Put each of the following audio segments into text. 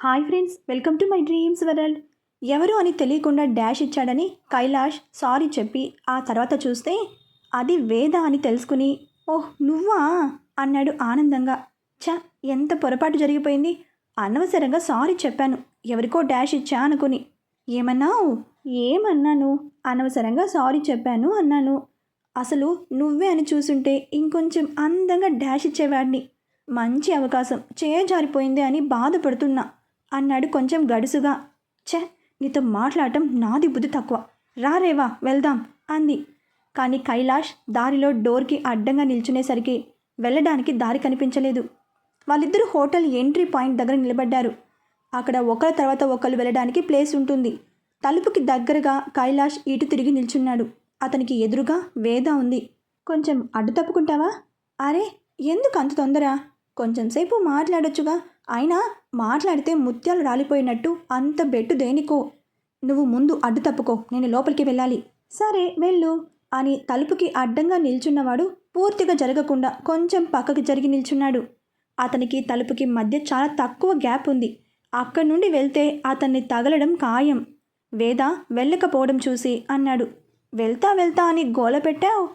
Hi friends welcome to my dreams world. ఎవరు అని తెలియకుండా డాష్ ఇచ్చాడని కైలాష్ సారీ చెప్పి ఆ తర్వాత చూస్తే అది వేద అని తెలుసుకుని ఓహ్ నువ్వా? అన్నాడు ఆనందంగా. చ ఎంత పొరపాటు జరిగిపోయింది? అనవసరంగా సారీ చెప్పాను. ఎవరికో డాష్ ఇచ్చా అనుకుని. ఏమన్నావు? ఏమన్నాను? అనవసరంగా సారీ చెప్పాను అన్నాను. అసలు నువ్వే అని చూసుంటే ఇంకొంచెం అందంగా డాష్ ఇచ్చేవాడిని. మంచి అవకాశం. చేజారిపోయింది అని బాధపడుతున్నా. అన్నాడు కొంచెం గడుసుగా. ఛే నీతో మాట్లాడటం నాది బుద్ధి తక్కువ. రారేవా వెళ్దాం అంది. కానీ కైలాష్ దారిలో డోర్కి అడ్డంగా నిల్చునేసరికి వెళ్ళడానికి దారి కనిపించలేదు. వాళ్ళిద్దరూ హోటల్ ఎంట్రీ పాయింట్ దగ్గర నిలబడ్డారు. అక్కడ ఒకరి తర్వాత ఒకరు వెళ్ళడానికి ప్లేస్ ఉంటుంది. తలుపుకి దగ్గరగా కైలాష్ ఇటు తిరిగి నిల్చున్నాడు. అతనికి ఎదురుగా వేద ఉంది. కొంచెం అడ్డు తప్పుకుంటావా? అరే ఎందుకు అంత తొందర? కొంచెం సేపు మాట్లాడొచ్చుగా. అయినా మాట్లాడితే ముత్యాలు రాలిపోయినట్టు అంత బెట్టు దేనికో? నువ్వు ముందు అడ్డు తప్పుకో నేను లోపలికి వెళ్ళాలి. సరే వెళ్ళు అని తలుపుకి అడ్డంగా నిల్చున్నవాడు పూర్తిగా జరగకుండా కొంచెం పక్కకి జరిగి నిల్చున్నాడు. అతనికి తలుపుకి మధ్య చాలా తక్కువ గ్యాప్ ఉంది. అక్కడి నుండి వెళ్తే అతన్ని తగలడం ఖాయం. వేద వెళ్ళకపోవడం చూసి అన్నాడు. వెళ్తా వెళ్తా అని గోల పెట్టావు?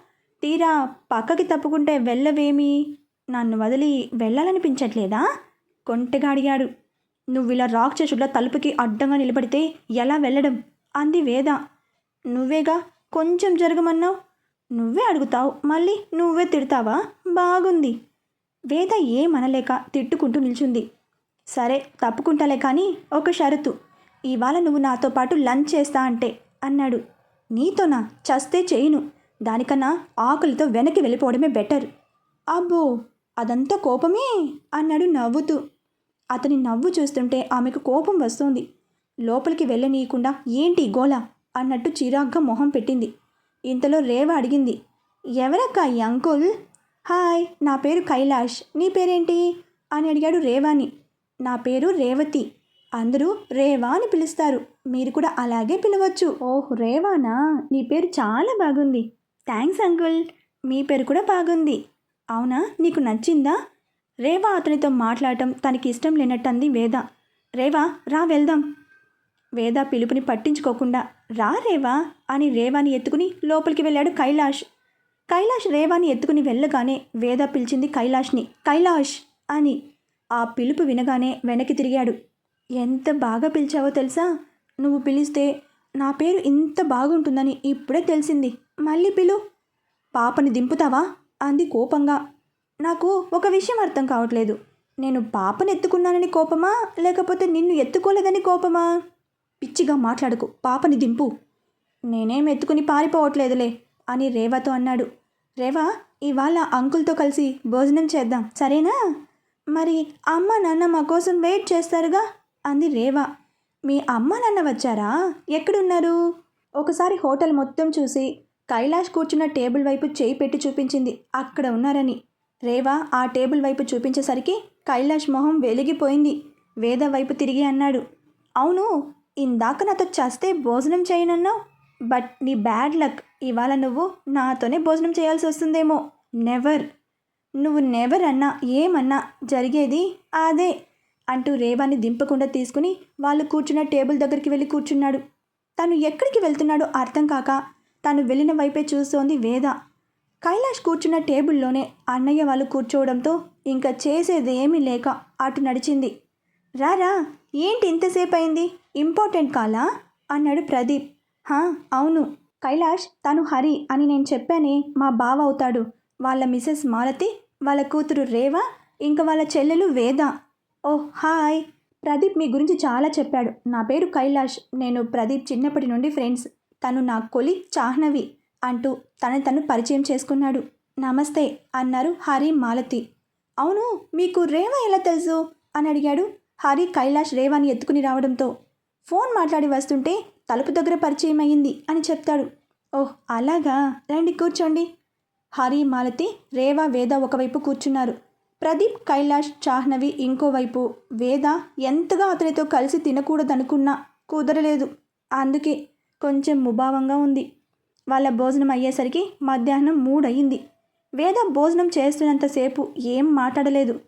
తీరా పక్కకి తప్పుకుంటే వెళ్ళవేమి? నన్ను వదిలి వెళ్ళాలనిపించట్లేదా? కొంటెగా అడిగాడు. నువ్వు ఇలా రాక్షసుల తలుపుకి అడ్డంగా నిలబడితే ఎలా వెళ్ళడం? అంది వేద. నువ్వేగా కొంచెం జరగమన్నావు? నువ్వే అడుగుతావు మళ్ళీ నువ్వే తిడతావా? బాగుంది. వేద ఏమనలేక తిట్టుకుంటూ నిల్చుంది. సరే తప్పుకుంటాలే కానీ ఒక షరతు. ఇవాళ నువ్వు నాతో పాటు లంచ్ చేస్తా అంటే అన్నాడు. నీతోనా? చస్తే చేయను. దానికన్నా ఆకలితో వెనక్కి వెళ్ళిపోవడమే బెటర్. అబ్బో! అదంతా కోపమే? అన్నాడు నవ్వుతూ. అతని నవ్వు చూస్తుంటే ఆమెకు కోపం వస్తోంది. లోపలికి వెళ్ళనీయకుండా ఏంటి గోల అన్నట్టు చిరాగ్గా మొహం పెట్టింది. ఇంతలో రేవ అడిగింది ఎవరక్క ఈ అంకుల్? హాయ్ నా పేరు కైలాష్. నీ పేరేంటి? అని అడిగాడు రేవాని. నా పేరు రేవతి. అందరూ రేవా అని పిలుస్తారు. మీరు కూడా అలాగే పిలవచ్చు. ఓహ్ రేవానా? నీ పేరు చాలా బాగుంది. Thanks uncle. మీ పేరు కూడా బాగుంది. అవునా? నీకు నచ్చిందా? రేవా అతనితో మాట్లాడటం తనకి ఇష్టం లేనట్టు అంది వేద. రేవా రా వెళ్దాం. వేద పిలుపుని పట్టించుకోకుండా రా రేవా అని రేవాని ఎత్తుకుని లోపలికి వెళ్ళాడు కైలాష్. కైలాష్ రేవాని ఎత్తుకుని వెళ్ళగానే వేద పిలిచింది కైలాష్ని కైలాష్ అని. ఆ పిలుపు వినగానే వెనక్కి తిరిగాడు. ఎంత బాగా పిలిచావో తెలుసా? నువ్వు పిలిస్తే నా పేరు ఇంత బాగుంటుందని ఇప్పుడే తెలిసింది. మళ్ళీ పిలు. పాపని దింపుతావా? అంది కోపంగా నాకు ఒక విషయం అర్థం కావట్లేదు. నేను పాపను ఎత్తుకున్నానని కోపమా? లేకపోతే నిన్ను ఎత్తుకోలేదని కోపమా? పిచ్చిగా మాట్లాడుకు. పాపని దింపు. నేనేం ఎత్తుకుని పారిపోవట్లేదులే అని రేవాతో అన్నాడు. రేవా ఇవాళ అంకుల్తో కలిసి భోజనం చేద్దాం. సరేనా? మరి అమ్మ నాన్న మా కోసం వెయిట్ చేస్తారుగా? అంది రేవా. మీ అమ్మ నాన్న వచ్చారా? ఎక్కడున్నారు? ఒకసారి హోటల్ మొత్తం చూసి కైలాష్ కూర్చున్న టేబుల్ వైపు చేయి పెట్టి చూపించింది. అక్కడ ఉన్నారని. రేవా ఆ టేబుల్ వైపు చూపించేసరికి కైలాష్ మొహం వెలిగిపోయింది. వేద వైపు తిరిగి అన్నాడు. అవును ఇందాక నాతో చస్తే భోజనం చేయనన్నావు. బట్ నీ బ్యాడ్ లక్. ఇవాళ నువ్వు నాతోనే భోజనం చేయాల్సి వస్తుందేమో. నెవర్. నువ్వు నెవర్ అన్నా ఏమన్నా జరిగేది అదే అంటూ రేవాని దింపకుండా తీసుకుని వాళ్ళు కూర్చున్న టేబుల్ దగ్గరికి వెళ్ళి కూర్చున్నాడు. తను ఎక్కడికి వెళ్తున్నాడో అర్థం కాక తను వెళ్ళిన వైపే చూస్తోంది వేద. కైలాష్ కూర్చున్న టేబుల్లోనే అన్నయ్య వాళ్ళు కూర్చోవడంతో ఇంకా చేసేది ఏమీ లేక అటు నడిచింది. రారా ఏంటి ఇంతసేపు అయింది ఇంపార్టెంట్ కాలా? అన్నాడు ప్రదీప్. హా అవును. కైలాష్ తను హరి అని నేను చెప్పానే మా బావ అవుతాడు. వాళ్ళ మిసెస్ మాలతి వాళ్ళ కూతురు రేవా ఇంకా వాళ్ళ చెల్లెలు వేద. ఓ హాయ్. ప్రదీప్ మీ గురించి చాలా చెప్పాడు. నా పేరు కైలాష్. నేను ప్రదీప్ చిన్నప్పటి నుండి ఫ్రెండ్స్. తను నా కొలి చాహ్నవి. అంటూ తన తను పరిచయం చేసుకున్నాడు. నమస్తే అన్నారు హరి మాలతి. అవును మీకు రేవ ఎలా తెలుసు? అని అడిగాడు హరి కైలాష్ రేవాని ఎత్తుకుని రావడంతో. ఫోన్ మాట్లాడి వస్తుంటే తలుపు దగ్గర పరిచయం అయ్యింది అని చెప్తాడు. ఓహ్ అలాగా? రండి కూర్చోండి. హరి మాలతి రేవా వేద ఒకవైపు కూర్చున్నారు. ప్రదీప్ కైలాష్ చాహ్నవి ఇంకోవైపు వేద ఎంతగా అతనితో కలిసి తినకూడదనుకున్నా కుదరలేదు. అందుకే కొంచెం ముభావంగా ఉంది. వాళ్ళ భోజనం అయ్యేసరికి మధ్యాహ్నం మూడయింది వేద భోజనం చేస్తున్నంతసేపు ఏం మాట్లాడలేదు.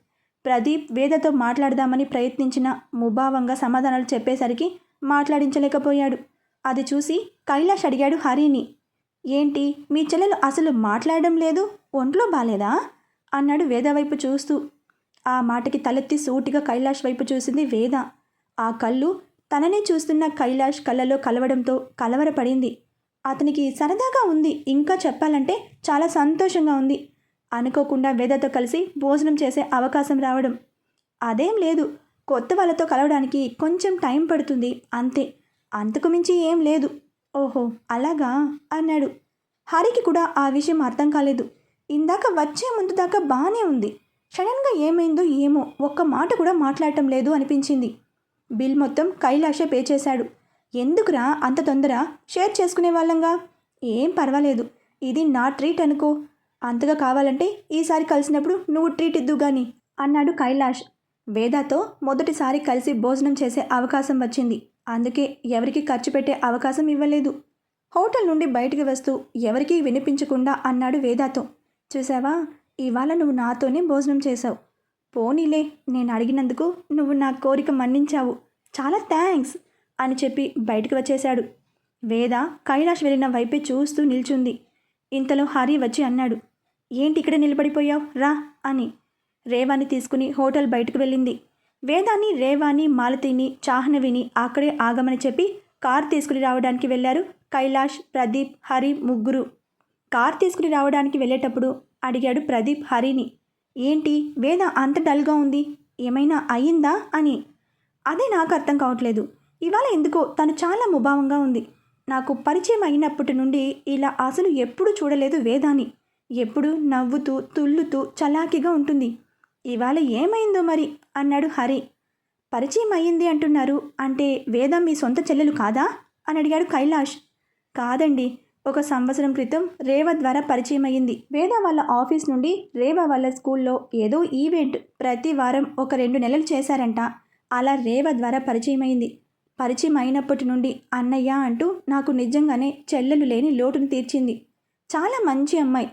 ప్రదీప్ వేదతో మాట్లాడదామని ప్రయత్నించిన ముభావంగా సమాధానాలు చెప్పేసరికి మాట్లాడించలేకపోయాడు. అది చూసి కైలాష్ అడిగాడు హరిని ఏంటి మీ చెల్లెలు అసలు మాట్లాడడం లేదు? ఒంట్లో బాలేదా? అన్నాడు వేద వైపు చూస్తూ. ఆ మాటకి తలెత్తి సూటిగా కైలాష్ వైపు చూసింది వేద. ఆ కళ్ళు తననే చూస్తున్న కైలాష్ కళ్ళలో కలవడంతో కలవరపడింది. అతనికి సరదాగా ఉంది. ఇంకా చెప్పాలంటే చాలా సంతోషంగా ఉంది. అనుకోకుండా వేదతో కలిసి భోజనం చేసే అవకాశం రావడం. అదేం లేదు. కొత్త వాళ్ళతో కలవడానికి కొంచెం టైం పడుతుంది. అంతే. అంతకు మించి ఏం లేదు. ఓహో అలాగా? అన్నాడు. హరికి కూడా ఆ విషయం అర్థం కాలేదు. ఇందాక వచ్చే ముందు దాకా బాగానే ఉంది. సడన్గా ఏమైందో ఏమో ఒక్క మాట కూడా మాట్లాడటం లేదు అనిపించింది. బిల్ మొత్తం కైలాషే పే చేశాడు. ఎందుకురా అంత తొందర షేర్ చేసుకునే వాళ్ళంగా? ఏం పర్వాలేదు. ఇది నా ట్రీట్ అనుకో. అంతగా కావాలంటే ఈసారి కలిసినప్పుడు నువ్వు ట్రీట్ ఇద్దు గాని అన్నాడు కైలాష్. వేదాతో మొదటిసారి కలిసి భోజనం చేసే అవకాశం వచ్చింది. అందుకే ఎవరికి ఖర్చు పెట్టే అవకాశం ఇవ్వలేదు. హోటల్ నుండి బయటికి వస్తూ ఎవరికీ వినిపించకుండా అన్నాడు వేదాతో. చూసావా? ఇవాళ నువ్వు నాతోనే భోజనం చేశావు. పోనీలే నేను అడిగినందుకు నువ్వు నా కోరిక మన్నించావు. చాలా థ్యాంక్స్. అని చెప్పి బయటకు వచ్చేశాడు. వేద కైలాష్ వెళ్ళిన వైపే చూస్తూ నిల్చుంది. ఇంతలో హరి వచ్చి అన్నాడు ఏంటి ఇక్కడ నిలబడిపోయావు? రా అని. రేవాని తీసుకుని హోటల్ బయటకు వెళ్ళింది. వేదాన్ని రేవాని మాలతిని చాహ్నవిని అక్కడే ఆగమని చెప్పి కార్ తీసుకుని రావడానికి వెళ్ళారు కైలాష్ ప్రదీప్ హరి ముగ్గురు. కార్ తీసుకుని రావడానికి వెళ్ళేటప్పుడు అడిగాడు ప్రదీప్ హరిని ఏంటి వేద అంత డల్గా ఉంది? ఏమైనా అయ్యిందా? అని. అదే నాకు అర్థం కావట్లేదు. ఇవాళ ఎందుకో తను చాలా ముభావంగా ఉంది. నాకు పరిచయం అయినప్పటి నుండి ఇలా అసలు ఎప్పుడు చూడలేదు వేదాని. ఎప్పుడు నవ్వుతూ తుల్లుతూ చలాకీగా ఉంటుంది. ఇవాళ ఏమైందో మరి? అన్నాడు హరి. పరిచయం అయ్యింది అంటున్నారు. అంటే వేద మీ సొంత చెల్లెలు కాదా? అని అడిగాడు కైలాష్. కాదండి. ఒక సంవత్సరం క్రితం రేవ ద్వారా పరిచయం అయ్యింది. వేద వాళ్ళ ఆఫీస్ నుండి రేవ వాళ్ళ స్కూల్లో ఏదో ఈవెంట్ ప్రతి వారం ఒక రెండు నెలలు చేశారంట. అలా రేవ ద్వారా పరిచయం అయింది పరిచయం అయినప్పటి నుండి అన్నయ్య అంటూ నాకు నిజంగానే చెల్లెలు లేని లోటును తీర్చింది. చాలా మంచి అమ్మాయి.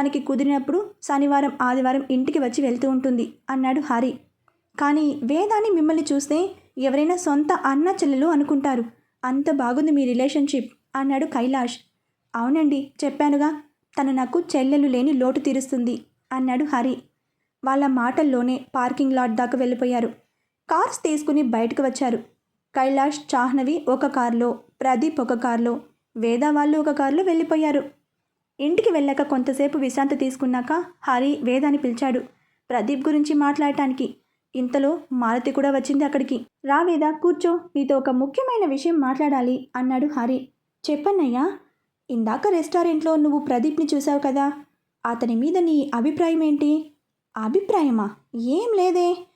తనకి కుదిరినప్పుడు శనివారం ఆదివారం ఇంటికి వచ్చి వెళ్తూ ఉంటుంది అన్నాడు హరి. కానీ వేదాన్ని మిమ్మల్ని చూస్తే ఎవరైనా సొంత అన్న చెల్లెలు అనుకుంటారు. అంత బాగుంది మీ రిలేషన్షిప్ అన్నాడు కైలాష్. అవునండి చెప్పానుగా. తను నాకు చెల్లెలు లేని లోటు తీరుస్తుంది అన్నాడు హరి. వాళ్ళ మాటల్లోనే పార్కింగ్ లాట్ దాకా వెళ్ళిపోయారు. కార్స్ తీసుకుని బయటకు వచ్చారు. కైలాష్ చాహ్నవి ఒక కారులో ప్రదీప్ ఒక కారులో వేద వాళ్ళు ఒక కారులో వెళ్ళిపోయారు. ఇంటికి వెళ్ళాక కొంతసేపు విశ్రాంతి తీసుకున్నాక హరి వేదాని పిలిచాడు. ప్రదీప్ గురించి మాట్లాడటానికి. ఇంతలో మాలతి కూడా వచ్చింది అక్కడికి. రా వేద కూర్చో. నీతో ఒక ముఖ్యమైన విషయం మాట్లాడాలి అన్నాడు హరి. చెప్పన్నయ్యా ఇందాక రెస్టారెంట్లో నువ్వు ప్రదీప్ని చూసావు కదా. అతని మీద నీ అభిప్రాయం ఏంటి అభిప్రాయమా? ఏం లేదే.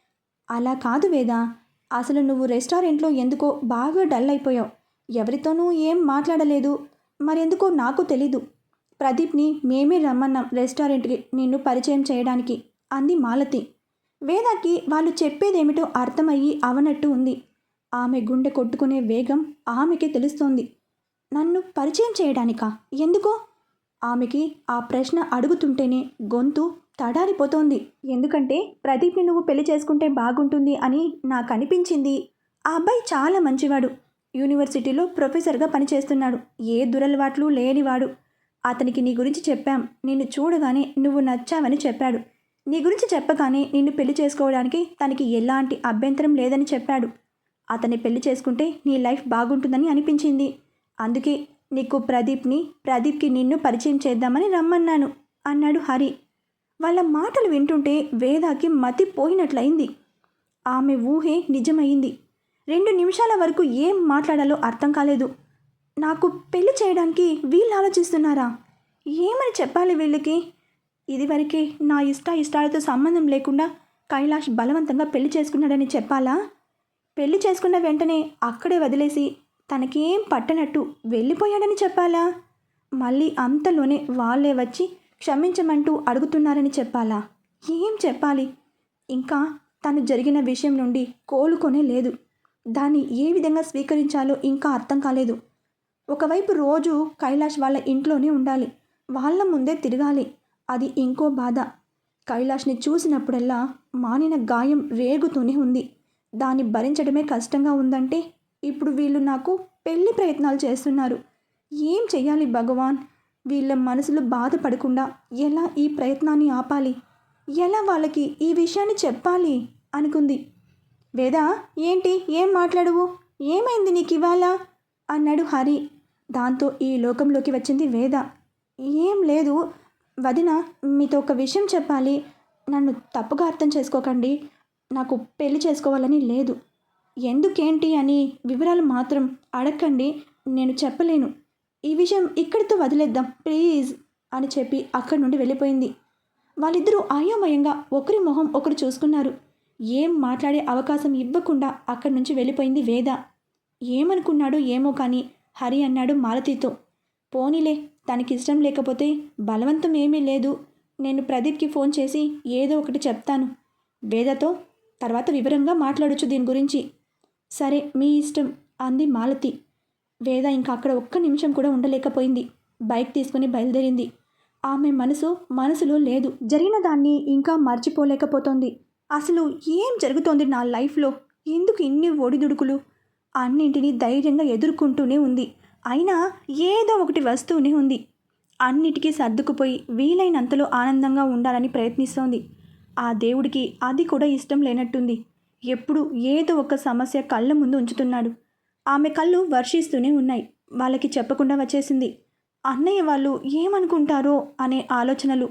అలా కాదు వేదా. అసలు నువ్వు రెస్టారెంట్లో ఎందుకో బాగా డల్ అయిపోయావు. ఎవరితోనూ ఏం మాట్లాడలేదు. మరెందుకో నాకు తెలీదు. ప్రదీప్ని మేమే రమ్మన్నాం రెస్టారెంట్కి నిన్ను పరిచయం చేయడానికి అంది మాలతి. వేదాకి వాళ్ళు చెప్పేదేమిటో అర్థమయ్యి అవనట్టు ఉంది. ఆమె గుండె కొట్టుకునే వేగం ఆమెకే తెలుస్తోంది. నన్ను పరిచయం చేయడానికా? ఎందుకో? ఆమెకి ఆ ప్రశ్న అడుగుతుంటేనే గొంతు తడారిపోతోంది ఎందుకంటే ప్రదీప్ని నువ్వు పెళ్ళి చేసుకుంటే బాగుంటుంది అని నాకు అనిపించింది ఆ అబ్బాయి చాలా మంచివాడు. యూనివర్సిటీలో ప్రొఫెసర్గా పనిచేస్తున్నాడు. ఏ దురలవాట్లు లేనివాడు. అతనికి నీ గురించి చెప్పాం. నిన్ను చూడగానే నువ్వు నచ్చావని చెప్పాడు. నీ గురించి చెప్పగానే నిన్ను పెళ్ళి చేసుకోవడానికి తనకి ఎలాంటి అభ్యంతరం లేదని చెప్పాడు. అతన్ని పెళ్ళి చేసుకుంటే నీ లైఫ్ బాగుంటుందని అనిపించింది. అందుకే నీకు ప్రదీప్ని ప్రదీప్కి నిన్ను పరిచయం చేద్దామని రమ్మన్నాను అన్నాడు హరి. వాళ్ళ మాటలు వింటుంటే వేదాకి మతి పోయినట్లయింది. ఆమె ఊహే నిజమైంది రెండు నిమిషాల వరకు ఏం మాట్లాడాలో అర్థం కాలేదు. నాకు పెళ్ళి చేయడానికి వీళ్ళు ఆలోచిస్తున్నారా? ఏమని చెప్పాలి వీళ్ళకి? ఇదివరకే నా ఇష్ట ఇష్టాలతో సంబంధం లేకుండా కైలాష్ బలవంతంగా పెళ్ళి చేసుకున్నాడని చెప్పాలా? పెళ్ళి చేసుకున్న వెంటనే అక్కడే వదిలేసి తనకేం పట్టనట్టు వెళ్ళిపోయాడని చెప్పాలా? మళ్ళీ అంతలోనే వాళ్ళే వచ్చి క్షమించమంటూ అడుగుతున్నారని చెప్పాలా? ఏం చెప్పాలి? ఇంకా తను జరిగిన విషయం నుండి కోలుకొనే లేదు. దాన్ని ఏ విధంగా స్వీకరించాలో ఇంకా అర్థం కాలేదు. ఒకవైపు రోజు కైలాష్ వాళ్ళ ఇంట్లోనే ఉండాలి. వాళ్ళ ముందే తిరగాలి. అది ఇంకో బాధ. కైలాష్ని చూసినప్పుడల్లా మానిన గాయం రేగుతూనే ఉంది. దాన్ని భరించడమే కష్టంగా ఉందంటే ఇప్పుడు వీళ్ళు నాకు పెళ్ళి ప్రయత్నాలు చేస్తున్నారు. ఏం చెయ్యాలి భగవాన్? వీళ్ళ మనసులు బాధపడకుండా ఎలా ఈ ప్రయత్నాన్ని ఆపాలి? ఎలా వాళ్ళకి ఈ విషయాన్ని చెప్పాలి? అనుకుంది. వేద ఏంటి? ఏం మాట్లాడువు? ఏమైంది నీకు ఇవాళ? అన్నాడు హరి. దాంతో ఈ లోకంలోకి వచ్చింది వేద. ఏం లేదు. వదిన మీతో ఒక విషయం చెప్పాలి. నన్ను తప్పుగా అర్థం చేసుకోకండి. నాకు పెళ్ళి చేసుకోవాలని లేదు. ఎందుకేంటి అని వివరాలు మాత్రం అడగండి నేను చెప్పలేను. ఈ విషయం ఇక్కడితో వదిలేద్దాం ప్లీజ్ అని చెప్పి అక్కడి నుండి వెళ్ళిపోయింది. వాళ్ళిద్దరూ అయోమయంగా ఒకరి మొహం ఒకరు చూసుకున్నారు. ఏం మాట్లాడే అవకాశం ఇవ్వకుండా అక్కడి నుంచి వెళ్ళిపోయింది వేద. ఏమనుకున్నాడో ఏమో కానీ హరి అన్నాడు మాలతితో. పోనీలే తనకిష్టం లేకపోతే బలవంతం ఏమీ లేదు. నేను ప్రదీప్కి ఫోన్ చేసి ఏదో ఒకటి చెప్తాను. వేదతో తర్వాత వివరంగా మాట్లాడొచ్చు దీని గురించి. సరే మీ ఇష్టం అంది మాలతి. వేద ఇంకా అక్కడ ఒక్క నిమిషం కూడా ఉండలేకపోయింది. బైక్ తీసుకుని బయలుదేరింది. ఆమె మనసు మనసులో లేదు. జరిగిన దాన్ని ఇంకా మర్చిపోలేకపోతోంది. అసలు ఏం జరుగుతోంది నా లైఫ్లో? ఎందుకు ఇన్ని ఒడిదుడుకులు? అన్నింటినీ ధైర్యంగా ఎదుర్కొంటూనే ఉంది. అయినా ఏదో ఒకటి వస్తూనే ఉంది. అన్నిటికీ సర్దుకుపోయి వీలైనంతలో ఆనందంగా ఉండాలని ప్రయత్నిస్తోంది. ఆ దేవుడికి అది కూడా ఇష్టం లేనట్టుంది. ఎప్పుడు ఏదో ఒక సమస్య కళ్ళ ముందు ఉంచుతున్నాడు. ఆమె కళ్ళు వర్షిస్తూనే ఉన్నాయి. వాళ్ళకి చెప్పకుండా వచ్చేసింది. అన్నయ్య వాళ్ళు ఏమనుకుంటారో అనే ఆలోచనలు.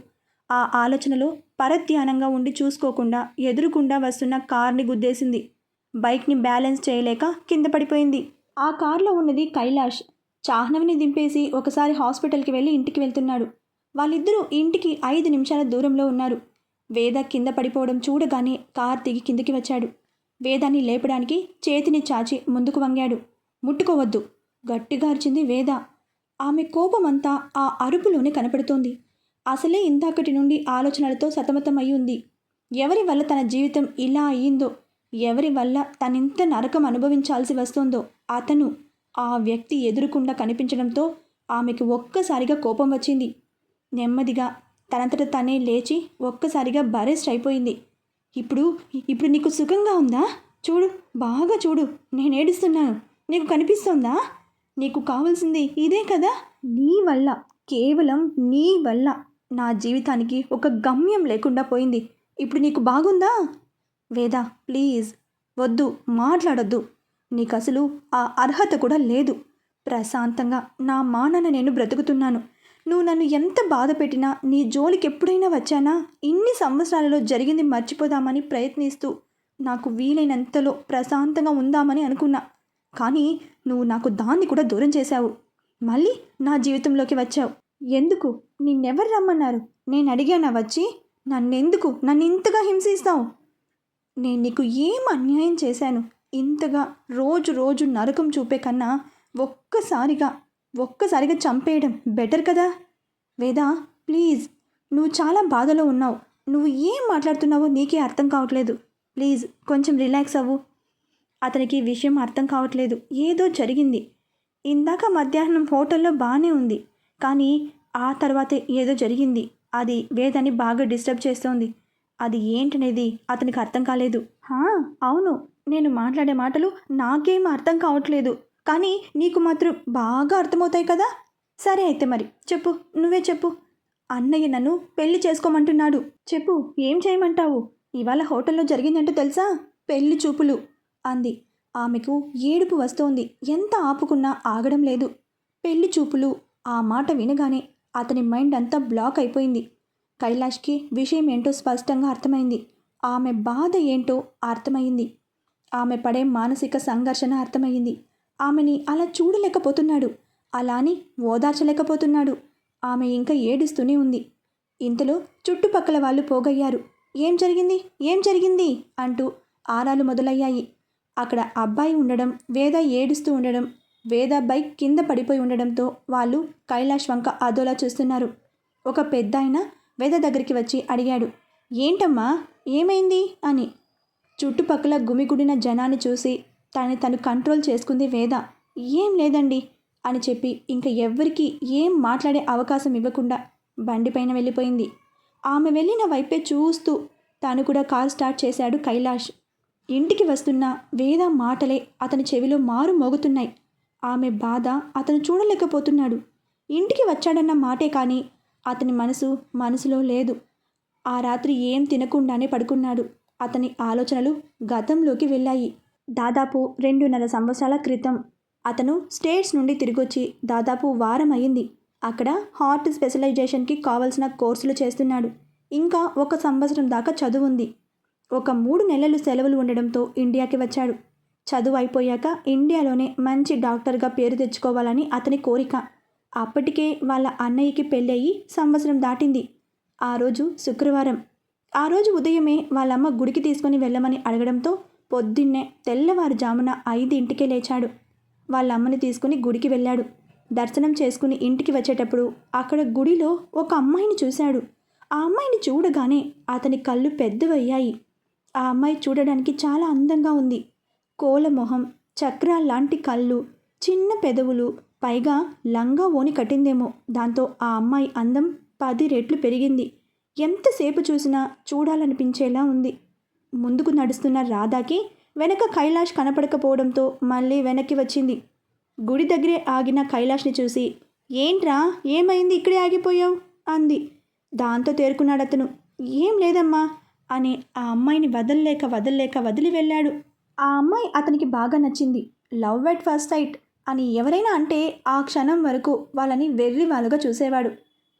ఆ ఆలోచనలో పరధ్యానంగా ఉండి చూసుకోకుండా ఎదురుకుండా వస్తున్న కార్ని గుద్దేసింది. బైక్ని బ్యాలెన్స్ చేయలేక కింద పడిపోయింది. ఆ కార్లో ఉన్నది కైలాష్. చాహ్నవిని దింపేసి ఒకసారి హాస్పిటల్కి వెళ్ళి ఇంటికి వెళ్తున్నాడు. వాళ్ళిద్దరూ ఇంటికి ఐదు నిమిషాల దూరంలో ఉన్నారు. వేద కింద పడిపోవడం చూడగానే కార్ దిగి కిందికి వచ్చాడు. వేదాన్ని లేపడానికి చేతిని చాచి ముందుకు వంగాడు. ముట్టుకోవద్దు. గట్టిగా అరిచింది వేద. ఆమె కోపమంతా ఆ అరుపులోనే కనపడుతోంది. అసలే ఇందాకటి నుండి ఆలోచనలతో సతమతమై ఉంది ఎవరి వల్ల తన జీవితం ఇలా అయ్యిందో ఎవరి వల్ల తనింత నరకం అనుభవించాల్సి వస్తుందో అతను ఆ వ్యక్తి ఎదురుకుండా కనిపించడంతో ఆమెకు ఒక్కసారిగా కోపం వచ్చింది. నెమ్మదిగా తనంతట తనే లేచి ఒక్కసారిగా బరెస్ట్ అయిపోయింది. ఇప్పుడు ఇప్పుడు నీకు సుఖంగా ఉందా? చూడు బాగా చూడు. నేను ఏడుస్తున్నాను. నీకు కనిపిస్తోందా? నీకు కావాల్సింది ఇదే కదా? నీ వల్ల కేవలం నీ వల్ల నా జీవితానికి ఒక గమ్యం లేకుండా పోయింది. ఇప్పుడు నీకు బాగుందా? వేదా ప్లీజ్ వద్దు మాట్లాడొద్దు. నీకు అసలు ఆ అర్హత కూడా లేదు. ప్రశాంతంగా నా మానన నేను బ్రతుకుతున్నాను. నువ్వు నన్ను ఎంత బాధ పెట్టినా నీ జోలికి ఎప్పుడైనా వచ్చానా? ఇన్ని సంవత్సరాలలో జరిగింది మర్చిపోదామని ప్రయత్నిస్తూ నాకు వీలైనంతలో ప్రశాంతంగా ఉందామని అనుకున్నా. కానీ నువ్వు నాకు దాన్ని కూడా దూరం చేశావు. మళ్ళీ నా జీవితంలోకి వచ్చావు. ఎందుకు? నిన్నెవరు రమ్మన్నారు? నేను అడిగానా వచ్చి? నన్నెందుకు? నన్ను ఇంతగా హింసిస్తావు? నేను నీకు ఏం అన్యాయం చేశాను? ఇంతగా రోజు రోజు నరకం చూపే కన్నా ఒక్కసారిగా ఒక్కసారిగా చంపేయడం బెటర్ కదా? వేదా ప్లీజ్. నువ్వు చాలా బాధలో ఉన్నావు. నువ్వు ఏం మాట్లాడుతున్నావో నీకే అర్థం కావట్లేదు. ప్లీజ్ కొంచెం రిలాక్స్ అవ్వు. అతనికి విషయం అర్థం కావట్లేదు. ఏదో జరిగింది. ఇందాక మధ్యాహ్నం హోటల్లో బాగానే ఉంది. కానీ ఆ తర్వాతే ఏదో జరిగింది. అది వేదని బాగా డిస్టర్బ్ చేస్తోంది. అది ఏంటనేది అతనికి అర్థం కాలేదు. హా అవును. నేను మాట్లాడే మాటలు నాకేం అర్థం కావట్లేదు. కానీ నీకు మాత్రం బాగా అర్థమవుతాయి కదా? సరే అయితే మరి చెప్పు నువ్వే చెప్పు. అన్నయ్య నన్ను పెళ్ళి చేసుకోమంటున్నాడు. చెప్పు ఏం చేయమంటావు? ఇవాళ హోటల్లో జరిగిందంటూ తెలుసా? పెళ్ళి చూపులు అంది. ఆమెకు ఏడుపు వస్తోంది. ఎంత ఆపుకున్నా ఆగడం లేదు. పెళ్ళి చూపులు ఆ మాట వినగానే అతని మైండ్ అంతా బ్లాక్ అయిపోయింది. కైలాష్కి విషయం ఏంటో స్పష్టంగా అర్థమైంది. ఆమె బాధ ఏంటో అర్థమైంది. ఆమె పడే మానసిక సంఘర్షణ అర్థమైంది. ఆమెని అలా చూడలేకపోతున్నాడు. అలా అని ఓదార్చలేకపోతున్నాడు. ఆమె ఇంకా ఏడుస్తూనే ఉంది. ఇంతలో చుట్టుపక్కల వాళ్ళు పోగయ్యారు. ఏం జరిగింది? ఏం జరిగింది? అంటూ ఆరాలు మొదలయ్యాయి. అక్కడ అబ్బాయి ఉండడం వేద ఏడుస్తూ ఉండడం వేద బైక్ కింద పడిపోయి ఉండడంతో వాళ్ళు కైలాష్ వంక అదోలా చూస్తున్నారు. ఒక పెద్ద ఆయన వేద దగ్గరికి వచ్చి అడిగాడు ఏంటమ్మా? ఏమైంది? అని. చుట్టుపక్కల గుమిగుడిన జనాన్ని చూసి తనని తను కంట్రోల్ చేసుకుంది వేద. ఏం లేదండి అని చెప్పి ఇంకా ఎవ్వరికీ ఏం మాట్లాడే అవకాశం ఇవ్వకుండా బండిపైన వెళ్ళిపోయింది. ఆమె వెళ్ళిన వైపే చూస్తూ తాను కూడా కార్ స్టార్ట్ చేశాడు కైలాష్. ఇంటికి వస్తున్న వేద మాటలే అతని చెవిలో మారు మోగుతున్నాయి. ఆమె బాధ అతను చూడలేకపోతున్నాడు. ఇంటికి వచ్చాడన్న మాటే కానీ అతని మనసు మనసులో లేదు. ఆ రాత్రి ఏం తినకుండానే పడుకున్నాడు. అతని ఆలోచనలు గతంలోకి వెళ్ళాయి. దాదాపు రెండున్నర సంవత్సరాల క్రితం అతను స్టేట్స్ నుండి తిరిగొచ్చి దాదాపు వారం అయింది అక్కడ హార్ట్ స్పెషలైజేషన్కి కావలసిన కోర్సులు చేస్తున్నాడు. ఇంకా ఒక సంవత్సరం దాకా చదువు ఉంది. ఒక మూడు నెలలు సెలవులు ఉండడంతో ఇండియాకి వచ్చాడు. చదువు అయిపోయాక ఇండియాలోనే మంచి డాక్టర్గా పేరు తెచ్చుకోవాలని అతని కోరిక. అప్పటికే వాళ్ళ అన్నయ్యకి పెళ్ళయి సంవత్సరం దాటింది. ఆ రోజు శుక్రవారం. ఆ రోజు ఉదయమే వాళ్ళమ్మ గుడికి తీసుకొని వెళ్ళమని అడగడంతో పొద్దున్నే తెల్లవారుజామున ఐదింటికే లేచాడు. వాళ్ళ అమ్మని తీసుకుని గుడికి వెళ్ళాడు. దర్శనం చేసుకుని ఇంటికి వచ్చేటప్పుడు అక్కడ గుడిలో ఒక అమ్మాయిని చూశాడు. ఆ అమ్మాయిని చూడగానే అతని కళ్ళు పెద్దవయ్యాయి. ఆ అమ్మాయి చూడడానికి చాలా అందంగా ఉంది. కోల మొహం చక్రాల్లాంటి కళ్ళు చిన్న పెదవులు పైగా లంగా ఓని కట్టిందేమో. దాంతో ఆ అమ్మాయి అందం పది రెట్లు పెరిగింది. ఎంతసేపు చూసినా చూడాలనిపించేలా ఉంది. ముందుకు నడుస్తున్న రాధాకి వెనక కైలాష్ కనపడకపోవడంతో మళ్ళీ వెనక్కి వచ్చింది. గుడి దగ్గరే ఆగిన కైలాష్ని చూసి ఏంట్రా ఏమైంది? ఇక్కడే ఆగిపోయావు? అంది. దాంతో తేరుకున్నాడు అతను. ఏం లేదమ్మా అని ఆ అమ్మాయిని వదలలేక వదలలేక వదిలి వెళ్ళాడు. ఆ అమ్మాయి అతనికి బాగా నచ్చింది. లవ్ ఎట్ ఫస్ట్ సైట్ అని ఎవరైనా అంటే ఆ క్షణం వరకు వాళ్ళని వెర్రి వాళ్ళుగా చూసేవాడు.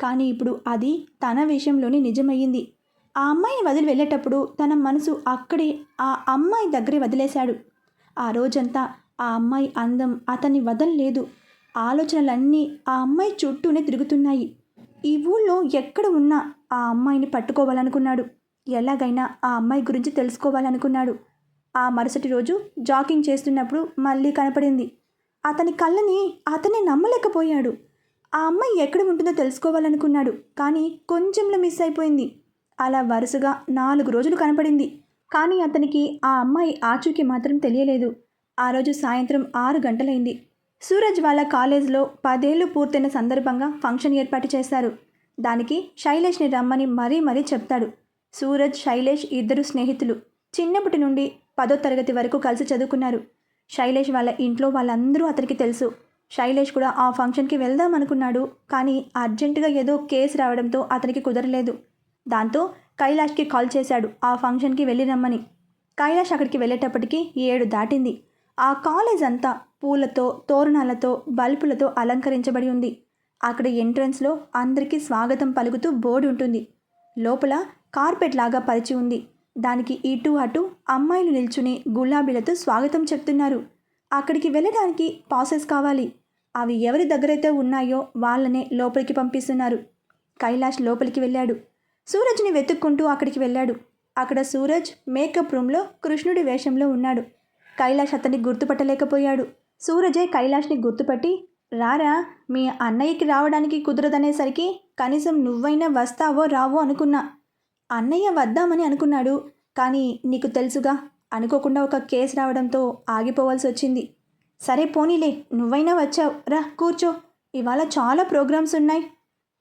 కానీ ఇప్పుడు అది తన విషయంలోనే నిజమయ్యింది. ఆ అమ్మాయిని వదిలి వెళ్ళేటప్పుడు తన మనసు అక్కడే ఆ అమ్మాయి దగ్గరే వదిలేశాడు. ఆ రోజంతా ఆ అమ్మాయి అందం అతన్ని వదలలేదు. ఆలోచనలన్నీ ఆ అమ్మాయి చుట్టూనే తిరుగుతున్నాయి. ఈ ఊళ్ళో ఎక్కడ ఉన్నా ఆ అమ్మాయిని పట్టుకోవాలనుకున్నాడు. ఎలాగైనా ఆ అమ్మాయి గురించి తెలుసుకోవాలనుకున్నాడు. ఆ మరుసటి రోజు జాగింగ్ చేస్తున్నప్పుడు మళ్ళీ కనపడింది. అతని కళ్ళని అతనే నమ్మలేకపోయాడు. ఆ అమ్మాయి ఎక్కడ ఉంటుందో తెలుసుకోవాలనుకున్నాడు. కానీ కొంచెంలో మిస్ అయిపోయింది. అలా వరుసగా నాలుగు రోజులు కనపడింది. కానీ అతనికి ఆ అమ్మాయి ఆచూకీ మాత్రం తెలియలేదు. ఆ రోజు సాయంత్రం ఆరు గంటలైంది. సూరజ్ వాళ్ళ కాలేజ్లో పదేళ్ళు పూర్తయిన సందర్భంగా ఫంక్షన్ ఏర్పాటు చేశారు. దానికి శైలేష్ని రమ్మని మరీ మరీ చెప్తాడు. సూరజ్ శైలేష్ ఇద్దరు స్నేహితులు. చిన్నప్పటి నుండి పదో తరగతి వరకు కలిసి చదువుకున్నారు. శైలేష్ వాళ్ళ ఇంట్లో వాళ్ళందరూ అతనికి తెలుసు. శైలేష్ కూడా ఆ ఫంక్షన్కి వెళ్దాం అనుకున్నాడు. కానీ అర్జెంటుగా ఏదో కేసు రావడంతో అతనికి కుదరలేదు. దాంతో కైలాష్కి కాల్ చేశాడు. ఆ ఫంక్షన్కి వెళ్ళి రమ్మని. కైలాష్ అక్కడికి వెళ్ళేటప్పటికి ఏడు దాటింది. ఆ కాలేజ్ అంతా పూలతో తోరణాలతో బల్బులతో అలంకరించబడి ఉంది. అక్కడ ఎంట్రన్స్లో అందరికీ స్వాగతం పలుకుతూ బోర్డు ఉంటుంది. లోపల కార్పెట్ లాగా పరిచి ఉంది. దానికి ఇటు అటు అమ్మాయిలు నిల్చుని గులాబీలతో స్వాగతం చెప్తున్నారు. అక్కడికి వెళ్ళడానికి పాసెస్ కావాలి. అవి ఎవరి దగ్గరైతే ఉన్నాయో వాళ్ళనే లోపలికి పంపిస్తున్నారు. కైలాష్ లోపలికి వెళ్ళాడు. సూరజ్ని వెతుక్కుంటూ అక్కడికి వెళ్ళాడు. అక్కడ సూరజ్ మేకప్ రూమ్లో కృష్ణుడి వేషంలో ఉన్నాడు. కైలాష్ అతన్ని గుర్తుపట్టలేకపోయాడు. సూరజే కైలాష్ని గుర్తుపట్టి రారా మీ అన్నయ్యకి రావడానికి కుదరదనేసరికి కనీసం నువ్వైనా వస్తావో రావో అనుకున్నా. అన్నయ్య వద్దామని అనుకున్నాడు. కానీ నీకు తెలుసుగా అనుకోకుండా ఒక కేసు రావడంతో ఆగిపోవాల్సి వచ్చింది. సరే పోనీలే నువ్వైనా వచ్చావు. రా కూర్చో. ఇవాళ చాలా ప్రోగ్రామ్స్ ఉన్నాయి.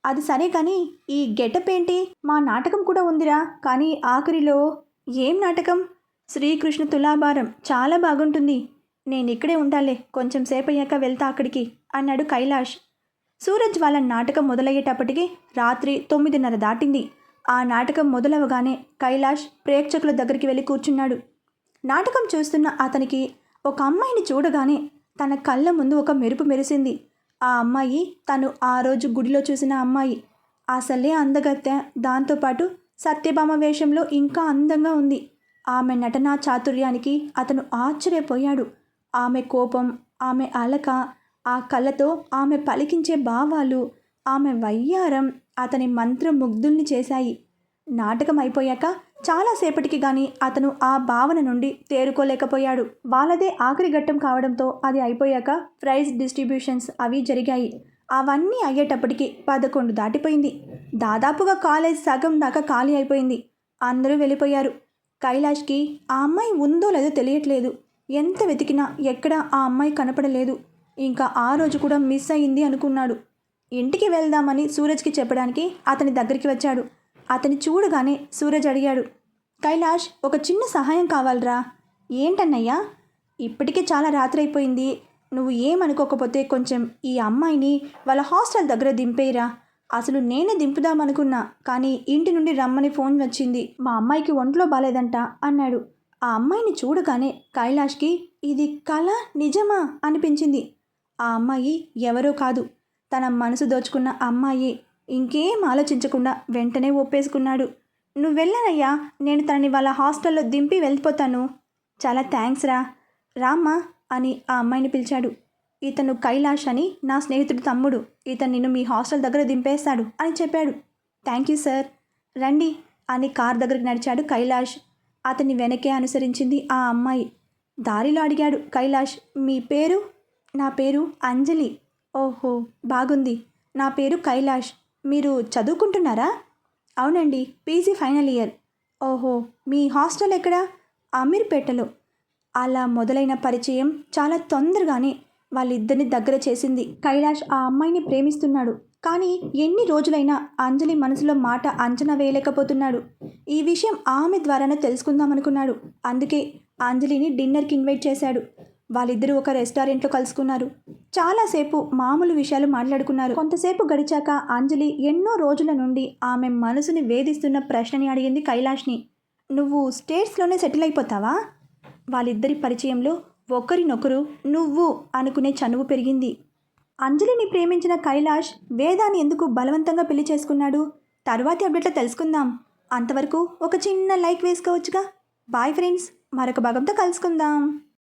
అది సరే కానీ ఈ గెటప్ ఏంటి? మా నాటకం కూడా ఉందిరా. కానీ ఆఖరిలో ఏం నాటకం? శ్రీకృష్ణ తులాభారం చాలా బాగుంటుంది. నేను ఇక్కడే ఉండాలి కొంచెం సేపు అయ్యాక వెళ్తా అక్కడికి అన్నాడు కైలాష్. సూరజ్ వాళ్ళ నాటకం మొదలయ్యేటప్పటికి రాత్రి తొమ్మిదిన్నర దాటింది. ఆ నాటకం మొదలవగానే కైలాష్ ప్రేక్షకుల దగ్గరికి వెళ్ళి కూర్చున్నాడు. నాటకం చూస్తున్న అతనికి ఒక అమ్మాయిని చూడగానే తన కళ్ళ ముందు ఒక మెరుపు మెరిసింది. ఆ అమ్మాయి తను ఆ రోజు గుడిలో చూసిన అమ్మాయి. అసలే అందగత్తె. దాంతోపాటు సత్యభామ వేషంలో ఇంకా అందంగా ఉంది. ఆమె నటనా చాతుర్యానికి అతను ఆశ్చర్యపోయాడు. ఆమె కోపం ఆమె అలక ఆ కళ్ళతో ఆమె పలికించే భావాలు ఆమె వయ్యారం అతని మంత్రముగ్ధుల్ని చేశాయి. నాటకం అయిపోయాక చాలాసేపటికి గాని అతను ఆ భావన నుండి తేరుకోలేకపోయాడు. వాళ్ళదే ఆఖరి ఘట్టం కావడంతో అది అయిపోయాక ప్రైజ్ డిస్ట్రిబ్యూషన్స్ అవి జరిగాయి. అవన్నీ అయ్యేటప్పటికి పదకొండు దాటిపోయింది. దాదాపుగా కాలేజ్ సగం దాకా ఖాళీ అయిపోయింది. అందరూ వెళ్ళిపోయారు. కైలాష్కి ఆ అమ్మాయి ఉందో లేదో తెలియట్లేదు. ఎంత వెతికినా ఎక్కడా ఆ అమ్మాయి కనపడలేదు. ఇంకా ఆ రోజు కూడా మిస్ అయింది అనుకున్నాడు. ఇంటికి వెళ్దామని సూరజ్కి చెప్పడానికి అతని దగ్గరికి వచ్చాడు. అతని చూడగానే సూరజ్ అడిగాడు కైలాష్ ఒక చిన్న సహాయం కావాలరా. ఏంటన్నయ్యా? ఇప్పటికే చాలా రాత్రి అయిపోయింది నువ్వు ఏమనుకోకపోతే కొంచెం ఈ అమ్మాయిని వాళ్ళ హాస్టల్ దగ్గర దింపేయరా. అసలు నేనే దింపుదామనుకున్నా కానీ ఇంటి నుండి రమ్మని ఫోన్ వచ్చింది. మా అమ్మాయికి ఒంట్లో బాలేదంట అన్నాడు. ఆ అమ్మాయిని చూడగానే కైలాష్కి ఇది కళ నిజమా? అనిపించింది. ఆ అమ్మాయి ఎవరో కాదు తన మనసు దోచుకున్న అమ్మాయి. ఇంకేం ఆలోచించకుండా వెంటనే ఒప్పేసుకున్నాడు. నువ్వు వెళ్ళనయ్యా నేను తనని వాళ్ళ హాస్టల్లో దింపి వెళ్ళిపోతాను. చాలా థ్యాంక్స్ రా. రామ్మా అని ఆ అమ్మాయిని పిలిచాడు. ఇతను కైలాష్ అని నా స్నేహితుడు తమ్ముడు. ఇతను నిన్ను మీ హాస్టల్ దగ్గర దింపేస్తాడు అని చెప్పాడు. Thank you sir. రండి అని కార్ దగ్గరికి నడిచాడు కైలాష్. అతన్ని వెనకే అనుసరించింది ఆ అమ్మాయి. దారిలో అడిగాడు కైలాష్ మీ పేరు? నా పేరు అంజలి. ఓహో బాగుంది. నా పేరు కైలాష్. మీరు చదువుకుంటున్నారా? అవునండి పీజీ ఫైనల్ ఇయర్. ఓహో మీ హాస్టల్ ఎక్కడా? అమీర్పేటలో. అలా మొదలైన పరిచయం చాలా తొందరగానే వాళ్ళిద్దరిని దగ్గర చేసింది. కైలాష్ ఆ అమ్మాయిని ప్రేమిస్తున్నాడు. కానీ ఎన్ని రోజులైనా అంజలి మనసులో మాట అంచనా వేయలేకపోతున్నాడు. ఈ విషయం ఆమె ద్వారానే తెలుసుకుందామనుకున్నాడు. అందుకే అంజలిని డిన్నర్కి ఇన్వైట్ చేశాడు. వాళ్ళిద్దరూ ఒక రెస్టారెంట్లో కలుసుకున్నారు. చాలాసేపు మామూలు విషయాలు మాట్లాడుకున్నారు. కొంతసేపు గడిచాక అంజలి ఎన్నో రోజుల నుండి ఆమె మనసుని వేధిస్తున్న ప్రశ్నని అడిగింది కైలాష్ని. నువ్వు స్టేట్స్లోనే సెటిల్ అయిపోతావా? వాళ్ళిద్దరి పరిచయంలో ఒకరినొకరు నువ్వు అనుకునే చనువు పెరిగింది. అంజలిని ప్రేమించిన కైలాష్ వేదాన్ని ఎందుకు బలవంతంగా పెళ్ళి చేసుకున్నాడు? తర్వాతి అప్డేట్లో తెలుసుకుందాం. అంతవరకు ఒక చిన్న లైక్ వేసుకోవచ్చుగా. బాయ్ ఫ్రెండ్స్ మరొక భాగంతో కలుసుకుందాం.